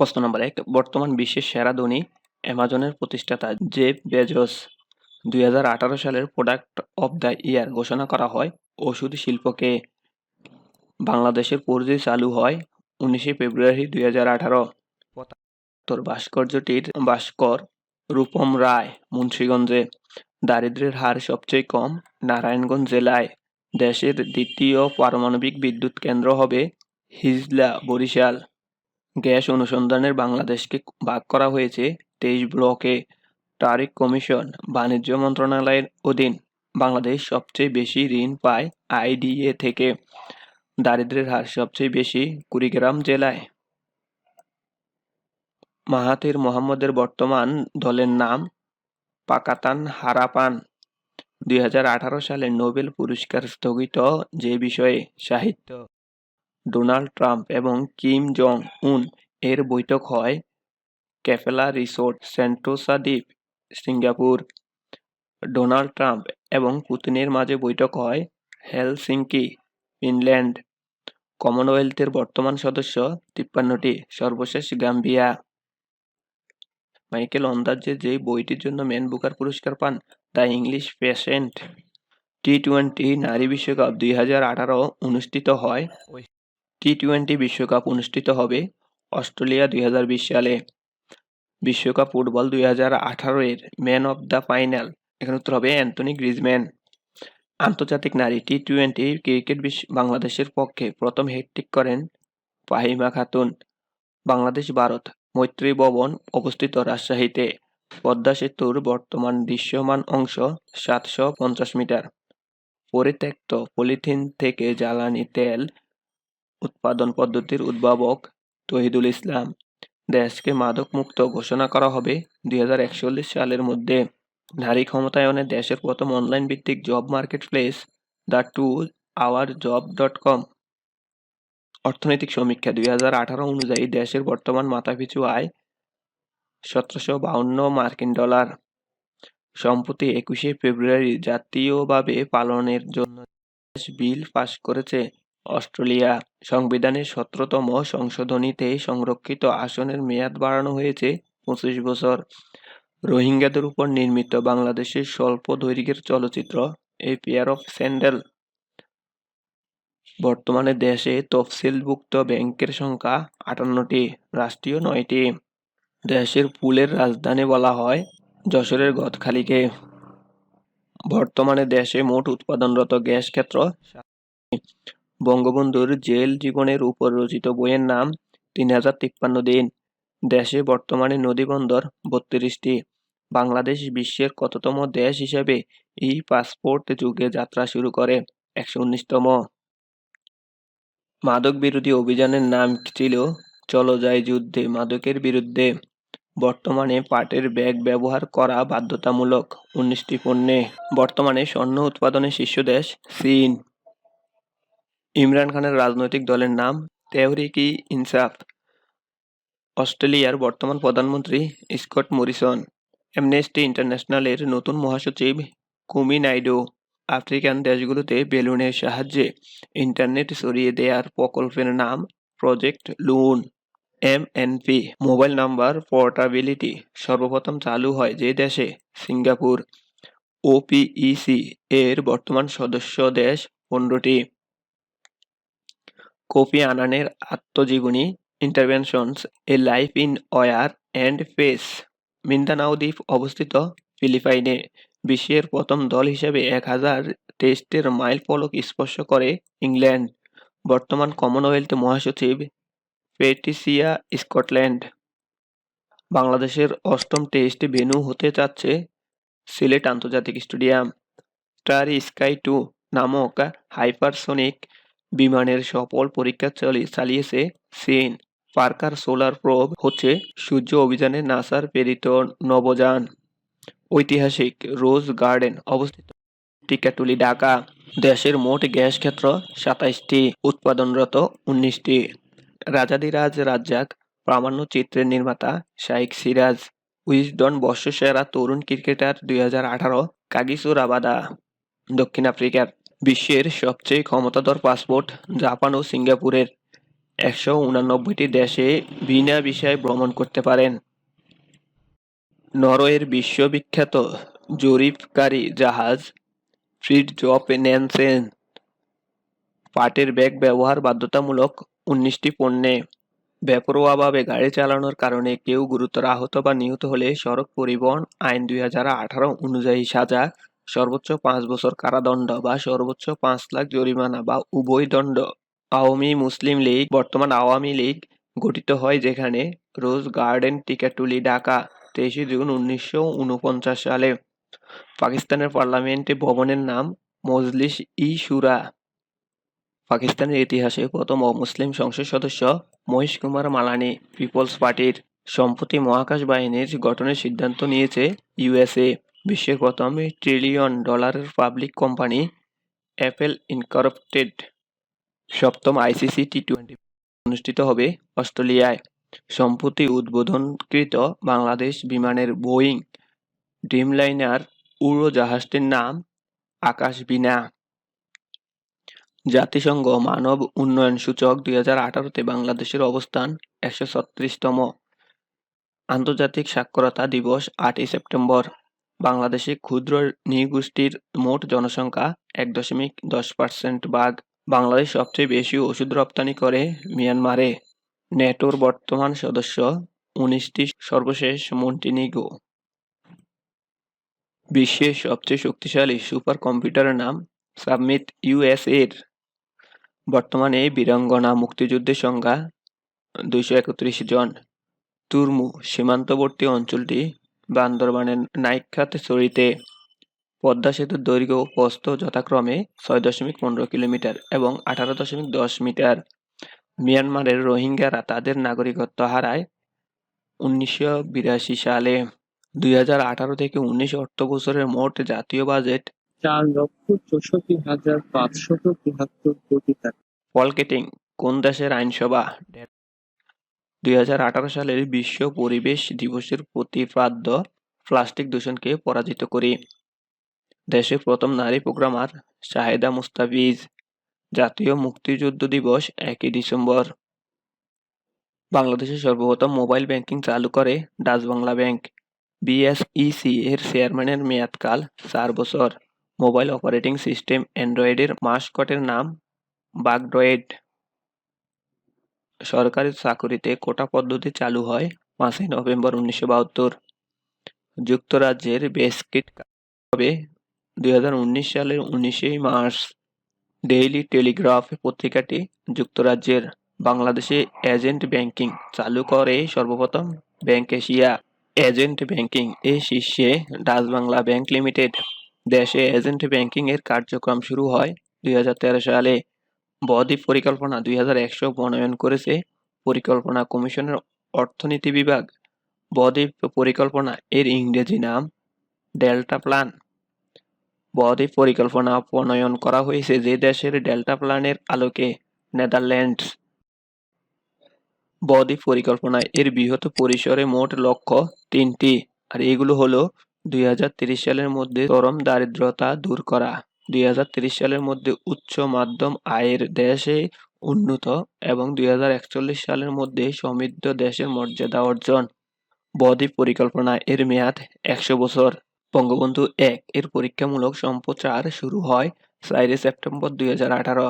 প্রশ্ন নম্বর এক, বর্তমান বিশ্বের সেরা ধনী অ্যামাজনের প্রতিষ্ঠাতা জেফ বেজোস। দুই সালের প্রোডাক্ট অব দ্য ইয়ার ঘোষণা করা হয়, ওষুধ শিল্পকে বাংলাদেশের পরিধি চালু হয় উনিশে ফেব্রুয়ারি দুই হাজার আঠারো। তোর ভাস্কর্যটির ভাস্কর রূপম রায় মুন্সীগঞ্জে দারিদ্র্যের হার সবচেয়ে কম। নারায়ণগঞ্জ জেলায় দেশের দ্বিতীয় পারমাণবিক বিদ্যুৎ কেন্দ্র হবে হিজলা বরিশাল। গ্যাস অনুসন্ধানের বাংলাদেশকে ভাগ করা হয়েছে তেইশ ব্লকে। তারিখ কমিশন, বাণিজ্য মন্ত্রণালয়ের অধীন বাংলাদেশ সবচেয়ে বেশি ঋণ পায় আইডিএ থেকে। দারিদ্র্যের হার সবচেয়ে বেশি কুড়িগ্রাম জেলায়। মাহাথির মোহাম্মদের বর্তমান দলের নাম পাকাতান হারাপান। দুই হাজার আঠারো সালে নোবেল পুরস্কার স্থগিত যে বিষয়ে সাহিত্য ডোনাল্ড ট্রাম্প এবং কিম জং উন এর বৈঠক হয় ক্যাফেলা রিসোর্ট সেন্টোসা দ্বীপ, সিঙ্গাপুর। ডোনাল্ড ট্রাম্প এবং পুতিনের মাঝে বৈঠক হয় হেলসিঙ্কি, ফিনল্যান্ড। কমনওয়েলথের বর্তমান সদস্য তিপ্পান্নটি, সর্বশেষ গাম্বিয়া। মাইকেল অন্দাজে যে বইটির জন্য ম্যান বুকার পুরস্কার পান the English Patient T twenty নারী বিশ্বকাপ দুই হাজার আঠারো অনুষ্ঠিত হয়। টি টোয়েন্টি বিশ্বকাপ অনুষ্ঠিত হবে অস্ট্রেলিয়া দুই হাজার বিশ সালে। বিশ্বকাপ ফুটবল দুই হাজার আঠারো এর ম্যান অফ দ্য ফাইনাল। এখানে উত্তর হবে অ্যান্টনি গ্রিজম্যান আন্তর্জাতিক নারী টি টোয়েন্টি ক্রিকেট বিশ্ব বাংলাদেশের পক্ষে প্রথম হ্যাটট্রিক করেন ফাহিমা খাতুন। বাংলাদেশ, ভারত মৈত্রী ভবন অবস্থিত রাজশাহীতে। পদ্মা সেতুর বর্তমান দৃশ্যমান অংশ সাতশো পঞ্চাশ মিটার। পরিত্যক্ত পলিথিন থেকে জ্বালানি তেল উৎপাদন পদ্ধতির উদ্ভাবক তহিদুল ইসলাম। দেশকে মাদক মুক্ত ঘোষণা করা হবে দুই হাজার একচল্লিশ সালের মধ্যে। নারী ক্ষমতায়নে দেশের প্রথম অনলাইন ভিত্তিক job market place the two hour job dot com. অর্থনৈতিক সমীক্ষা দুই হাজার আঠারো অনুযায়ী দেশের বর্তমান মাথাপিছু আয় সতেরোশো বাউন্ন মার্কিন ডলার। সম্প্রতি একুশে ফেব্রুয়ারি জাতীয়ভাবে পালনের জন্য বিল পাশ করেছে অস্ট্রেলিয়া সংবিধানের সতেরোতম সংশোধনীতে সংরক্ষিত আসনের মেয়াদ বাড়ানো হয়েছে পঁচিশ বছর। রোহিঙ্গাদের উপর নির্মিত বাংলাদেশের স্বল্প দৈর্ঘ্যের চলচ্চিত্র এ পেয়ার অফ স্যান্ডেল বর্তমানে দেশে তফসিলভুক্ত ব্যাংকের সংখ্যা আটান্নটি, রাষ্ট্রীয় নয়টি। দেশের পুলের রাজধানী বলা হয় যশোরের গদখালিকে। বর্তমানে দেশে মোট উৎপাদনরত গ্যাস ক্ষেত্র বঙ্গবন্ধুর জেল জীবনের উপর রচিত বইয়ের নাম তিন হাজার তিপ্পান্ন দিন। দেশে বর্তমানে নদীবন্দর বত্রিশটি। বাংলাদেশ বিশ্বের কততম দেশ হিসেবে ই পাসপোর্ট যুগে যাত্রা শুরু করে? একশো উনিশতম। মাদক বিরোধী অভিযানের নাম ছিল? চলো যাই যুদ্ধে মাদকের বিরুদ্ধে। বর্তমানে পাটের ব্যাগ ব্যবহার করা বাধ্যতামূলক। উনিশটি পণ্যে। বর্তমানে স্বর্ণ উৎপাদনের শীর্ষ দেশ চীন। ইমরান খানের রাজনৈতিক দলের নাম তেহরিকি ইনসাফ? অস্ট্রেলিয়ার বর্তমান প্রধানমন্ত্রী স্কট মরিসন, অ্যামনেস্টি ইন্টারন্যাশনালের নতুন মহাসচিব কুমি নাইডু, আফ্রিকান দেশগুলোতে বেলুনের সাহায্যে ইন্টারনেট সরিয়ে দেওয়ার প্রকল্পের নাম project Loon. MNP mobile number portability সর্বপ্রথম চালু হয় যে দেশে, সিঙ্গাপুর। ওপিইসি এর বর্তমান সদস্য দেশ পনেরোটি। কোফি আনানের আত্মজীবনী Interventions a life in war and peace Mindanao দ্বীপ অবস্থিত ফিলিপাইনে। বিশ্বের প্রথম দল হিসেবে এক হাজার টেস্টের মাইল ফলক স্পর্শ করে ইংল্যান্ড। বর্তমান কমনওয়েলথ মহাসচিব পেটিসিয়া স্কটল্যান্ড বাংলাদেশের অষ্টম টেস্ট ভেন্যু হতে যাচ্ছে সিলেট আন্তর্জাতিক স্টেডিয়াম। স্টার স্কাই টু নামক হাইপারসোনিক বিমানের সফল পরীক্ষা চালি- চালিয়েছে চীন পার্কার সোলার প্রোব হচ্ছে সূর্য অভিযানে নাসার প্রেরিত নবযান। ঐতিহাসিক রোজ গার্ডেন অবস্থিত। টিকাটুলি ঢাকা, দেশের মোট গ্যাস ক্ষেত্র সাতাইশটি, উৎপাদনরত উনিশটি। রাজাদিরাজ রাজ্জাক, প্রামাণ্য চিত্রের নির্মাতা শাইক সিরাজ। উইজডন বর্ষসেরা তরুণ ক্রিকেটার দুই হাজার আঠারো কাগিসু রাবাদা দক্ষিণ আফ্রিকার বিশ্বের সবচেয়ে ক্ষমতাধর পাসপোর্ট জাপান ও সিঙ্গাপুরের। একশো উনানব্বইটি দেশে বিনা ভিসায় ভ্রমণ করতে পারেন। নরওয়ের বিশ্ববিখ্যাত জরিপকারী জাহাজ ফ্রিডজফ ন্যানসেন পাটের ব্যাগ ব্যবহার বাধ্যতামূলক উনিশটি পণ্যে। বেপরোয়াভাবে গাড়ি চালানোর কারণে কেউ গুরুতর আহত বা নিহত হলে সড়ক পরিবহন আইন দুই হাজার আঠারো অনুযায়ী সাজা। সর্বোচ্চ পাঁচ বছর কারাদণ্ড বা সর্বোচ্চ পাঁচ লাখ জরিমানা বা উভয় দণ্ড আওয়ামী মুসলিম লীগ, বর্তমান আওয়ামী লীগ গঠিত হয় যেখানে রোজ গার্ডেন টিকাটুলি ঢাকা, তেইশে জুন উনিশশো উনপঞ্চাশ সালে। পাকিস্তানের পার্লামেন্টে ভবনের নাম মজলিস ই শুরা পাকিস্তানের ইতিহাসে প্রথম অমুসলিম সংসদ সদস্য মহেশ কুমার মালানি, পিপলস পার্টির সম্প্রতি মহাকাশ বাহিনীর গঠনের সিদ্ধান্ত নিয়েছে ইউএসএ। বিশ্বের প্রথম ট্রিলিয়ন ডলারের পাবলিক কোম্পানি অ্যাপেল ইনকর্পোরেটেড সপ্তম আইসিসি টি টোয়েন্টি অনুষ্ঠিত হবে অস্ট্রেলিয়ায়। সম্প্রতি উদ্বোধনকৃত বাংলাদেশ বিমানের বোয়িং ড্রিমলাইনার উড়োজাহাজটির নাম আকাশবীণা। জাতিসংঘ মানব উন্নয়ন সূচক দুই হাজার আঠারোতে বাংলাদেশের অবস্থান একশো ছত্রিশতম। আন্তর্জাতিক সাক্ষরতা দিবস আটই সেপ্টেম্বর। বাংলাদেশে ক্ষুদ্র নৃগোষ্ঠীর মোট জনসংখ্যা এক দশমিক দশ পার্সেন্ট ভাগ বাংলাদেশ সবচেয়ে বেশি ওষুধ রপ্তানি করে মিয়ানমারে। নেটোর বর্তমান সদস্য উনিশটি সর্বশেষ মন্টিনিগো। বিশ্বের সবচেয়ে শক্তিশালী সুপার কম্পিউটারের নাম সাবমিট ইউএস এর। বর্তমানে বীরাঙ্গনা মুক্তিযুদ্ধের সংখ্যা দুইশো একত্রিশ জন। তুর্মু সীমান্তবর্তী অঞ্চলটি বান্দরবানের নাইক্ষাত চরিতে পদ্মা সেতুর দৈর্ঘ্য ও প্রস্থ যথাক্রমে ছয় দশমিক পনেরো কিলোমিটার এবং আঠারো দশমিক দশ মিটার। মিয়ানমারের রোহিঙ্গারা তাদের নাগরিকত্ব হারায় উনিশশো বিরাশি সালে। দুই হাজার আঠারো থেকে উনিশ অর্থ বছরের মোট জাতীয় বাজেট চার লক্ষ চৌষট্টি হাজার পাঁচশত তিহাত্তর কোটি টাকা। পলকেটিং কোন দেশের আইনসভা? দুই হাজার আঠারো সালের বিশ্ব পরিবেশ দিবসের প্রতিপাদ্য প্লাস্টিক দূষণকে পরাজিত করে। দেশের প্রথম নারী প্রোগ্রামার শাহেদা মুস্তাফিজ, জাতীয় মুক্তিযুদ্ধ দিবস একই ডিসেম্বর। বাংলাদেশের সর্বপ্রথম মোবাইল ব্যাংকিং চালু করে ডাচ বাংলা ব্যাংক। বিএসইসি এর চেয়ারম্যানের মেয়াদকাল চার বছর। মোবাইল অপারেটিং সিস্টেম অ্যান্ড্রয়েডের মাসকটের নাম বাগড্রয়েড সরকারি চাকুরিতে কোটা পদ্ধতি চালু হয় পাঁচই নভেম্বর উনিশশো বাহাত্তর। যুক্তরাজ্যের বেসকিট হবে দুই সালের উনিশে মার্চ ডেইলি টেলিগ্রাফ পত্রিকাটি যুক্তরাজ্যের বাংলাদেশে এজেন্ট ব্যাংকিং চালু করে সর্বপ্রথম ব্যাংক এশিয়া এজেন্ট ব্যাংকিং এ শীর্ষে ডাচ বাংলা ব্যাংক লিমিটেড। দেশে এজেন্ট ব্যাংকিং এর কার্যক্রম শুরু হয় দুই হাজার তেরো সালে। বদ্বীপ পরিকল্পনা দুই প্রণয়ন করেছে পরিকল্পনা কমিশনের অর্থনীতি বিভাগ। বদ্বীপ পরিকল্পনা এর ইংরেজি নাম ডেল্টা প্ল্যান। বদ্বীপ পরিকল্পনা প্রণয়ন করা হয়েছে যে দেশের ডেল্টা প্ল্যানের আলোকে, নেদারল্যান্ডস। বদ্বীপ পরিকল্পনা এর বৃহৎ পরিসরে মোট লক্ষ্য তিনটি, আর এগুলো হলো দুই সালের মধ্যে চরম দারিদ্রতা দূর করা। দুই সালের মধ্যে উচ্চ মাধ্যম আয়ের দেশে উন্নত এবং দুই হাজার একচল্লিশ সালের মধ্যে সমৃদ্ধ দেশের মর্যাদা অর্জন। বদ্বীপ পরিকল্পনা এর মেয়াদ একশো বছর। বঙ্গবন্ধু এক এর পরীক্ষামূলক সম্প্রচার শুরু হয় চারই সেপ্টেম্বর দুই হাজার আঠারো।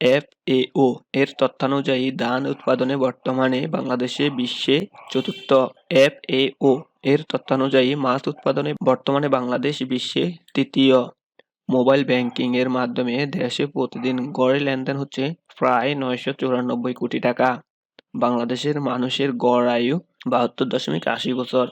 এফএও এর তথ্যানুযায়ী ধান উৎপাদনে বর্তমানে বাংলাদেশে বিশ্বে চতুর্থ। এফএও এর তথ্যানুযায়ী মাছ উৎপাদনে বর্তমানে বাংলাদেশ বিশ্বে তৃতীয়। মোবাইল ব্যাংকিং এর মাধ্যমে দেশে প্রতিদিন গড়ে লেনদেন হচ্ছে প্রায় নয়শো চুরানব্বই কোটি টাকা। বাংলাদেশের মানুষের গড় আয়ু বাহাত্তর দশমিক আশি বছর।